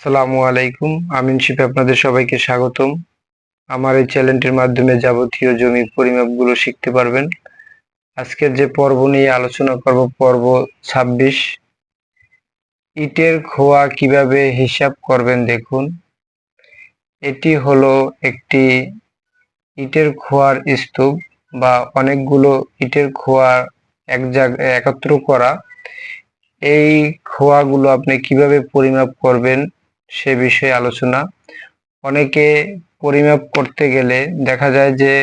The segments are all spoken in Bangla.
সালামু আলাইকুম, আমিন শিফ আপনাদের সবাইকে স্বাগতম। আমার এই চ্যানেলটির মাধ্যমে যাবতীয় জমির পরিমাপগুলো শিখতে পারবেন। আজকের যে পর্ব নিয়ে আলোচনা করব, পর্ব ২৬ ইটের খোয়া কীভাবে হিসাব করবেন দেখুন। এটি হলো একটি ইটের খোয়ার স্তূপ বা অনেকগুলো ইটের খোয়া এক জায়গায় একত্র করা। এই খোয়াগুলো আপনি কীভাবে পরিমাপ করবেন সে বিষয়ে আলোচনা। অনেকে পরিমাপ করতে গেলে দেখা যায় যে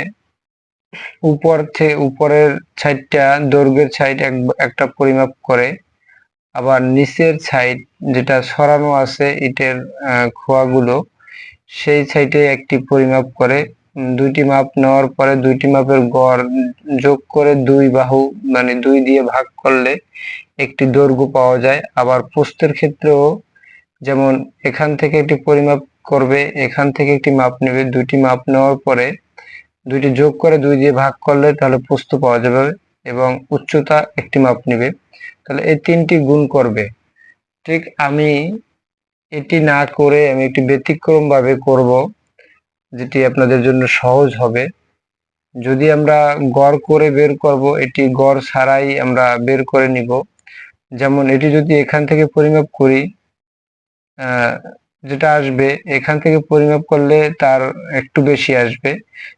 উপর থেকে উপরের সাইডটা, দৈর্ঘ্যের সাইড একটা পরিমাপ করে। আবার নিচের সাইড যেটা সরানো আছে ইটের খোয়াগুলো, সেই সাইডে একটি পরিমাপ করে। দুইটি মাপ নেওয়ার পরে দুইটি মাপের গড় যোগ করে দুই বাহু মানে দুই দিয়ে ভাগ করলে একটি দৈর্ঘ্য পাওয়া যায়। আবার পোস্তের ক্ষেত্রেও যেমন এখান থেকে একটি পরিমাপ করবে, এখান থেকে একটি মাপ নেবে দুটি মাপ নেওয়ার পরে দুইটি যোগ করে দুই দিয়ে ভাগ করলে তাহলে পোস্ত পাওয়া যাবে এবং উচ্চতা একটি মাপ নেবে। তাহলে এই তিনটি গুণ করবে। ঠিক আমি এটি না করে আমি একটি ব্যতিক্রম ভাবে করব, যেটি আপনাদের জন্য সহজ হবে। যদি আমরা গড় করে বের করব, এটি গড় ছাড়াই আমরা বের করে নিব। যেমন এটি যদি এখান থেকে পরিমাপ করি যেটা আসবে, এখান থেকে পরিমাপ করলে তার একটু বেশি আসবে।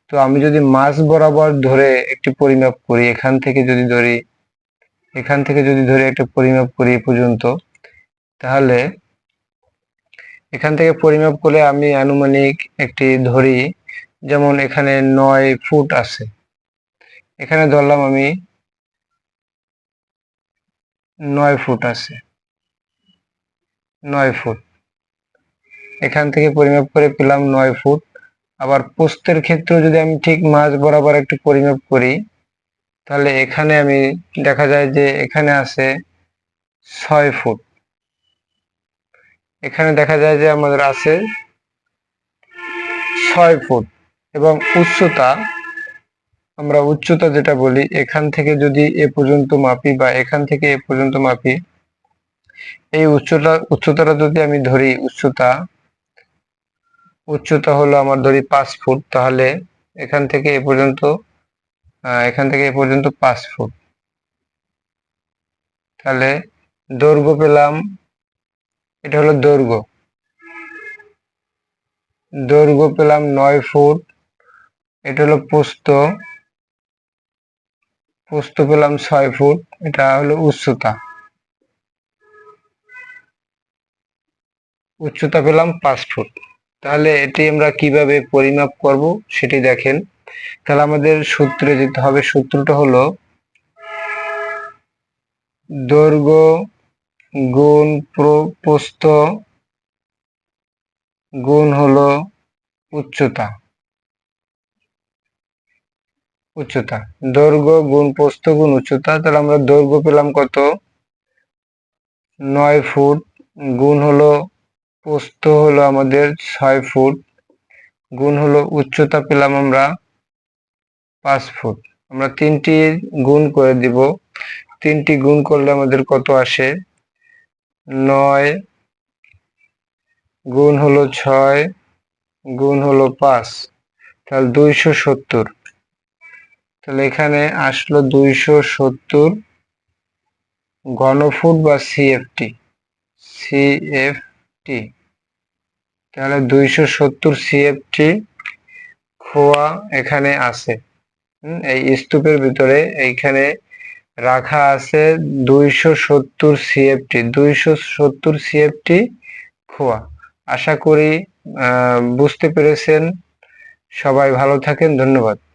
তো আমি যদি মাছ বরাবর ধরে একটি পরিমাপ করি, এখান থেকে যদি ধরি, এখান থেকে যদি ধরে একটা পরিমাপ করি পর্যন্ত, তাহলে এখান থেকে পরিমাপ করে আমি আনুমানিক একটি ধরি, যেমন এখানে নয় ফুট আছে। এখানে ধরলাম আমি নয় ফুট আছে। নয় ফুট। এখান থেকে পরিমাপ করে পেলাম নয় ফুট। আবার পোস্তের ক্ষেত্রেও যদি আমি ঠিক মাছ বরাবর একটু পরিমাপ করি, তাহলে এখানে আমি দেখা যায় যে এখানে আছে ছয় ফুট। এখানে দেখা যায় যে আমাদের আছে ছয় ফুট এবং উচ্চতা, আমরা উচ্চতা যেটা বলি, এখান থেকে যদি এ পর্যন্ত মাপি বা এখান থেকে এ পর্যন্ত মাপি, এই উচ্চতা, উচ্চতাটা যদি আমি ধরি, উচ্চতা উচ্চতা হলো আমার ধরি পাঁচ ফুট, তাহলে এখান থেকে এ পর্যন্ত এখান থেকে এ পর্যন্ত পাঁচ ফুট। তাহলে দৈর্ঘ্য পেলাম, এটা হলো দৈর্ঘ্য। দৈর্ঘ্য পেলাম নয় ফুট, এটা হলো পোস্ত। পোস্ত পেলাম ছয় ফুট, এটা হলো উচ্চতা। উচ্চতা পেলাম পাঁচ ফুট। তাহলে এটি আমরা কীভাবে পরিমাপ করব সেটি দেখেন। তাহলে আমাদের সূত্রে যেতে হবে, সূত্রটা হলো দৈর্ঘ্য গুণ প্রস্থ গুণ হলো উচ্চতা। উচ্চতা। দৈর্ঘ্য গুণ প্রস্থ গুণ উচ্চতা, তাহলে আমরা দৈর্ঘ্য পেলাম কত? নয় ফুট গুণ হলো প্রস্থ হলো আমাদের ছয় ফুট। গুণ হলো উচ্চতা পেলাম আমরা পাঁচ ফুট। আমরা তিনটি গুণ করে দিব। তিনটি গুণ করলে আমাদের কত আসে? নয় গুণ হলো ছয়, গুণ হলো পাঁচ। তাহলে দুইশো সত্তর। তাহলে এখানে আসলো দুইশো সত্তর ঘনফুট বা সিএফটি সিএফটি তাহলে দুইশো সত্তর সিএফটি খোয়া এখানে আছে। এই স্তূপের ভিতরে এইখানে রাখা আছে দুইশো সত্তর সিএফটি দুইশো সত্তর সিএফটি খোয়া। আশা করি বুঝতে পেরেছেন। সবাই ভালো থাকেন, ধন্যবাদ।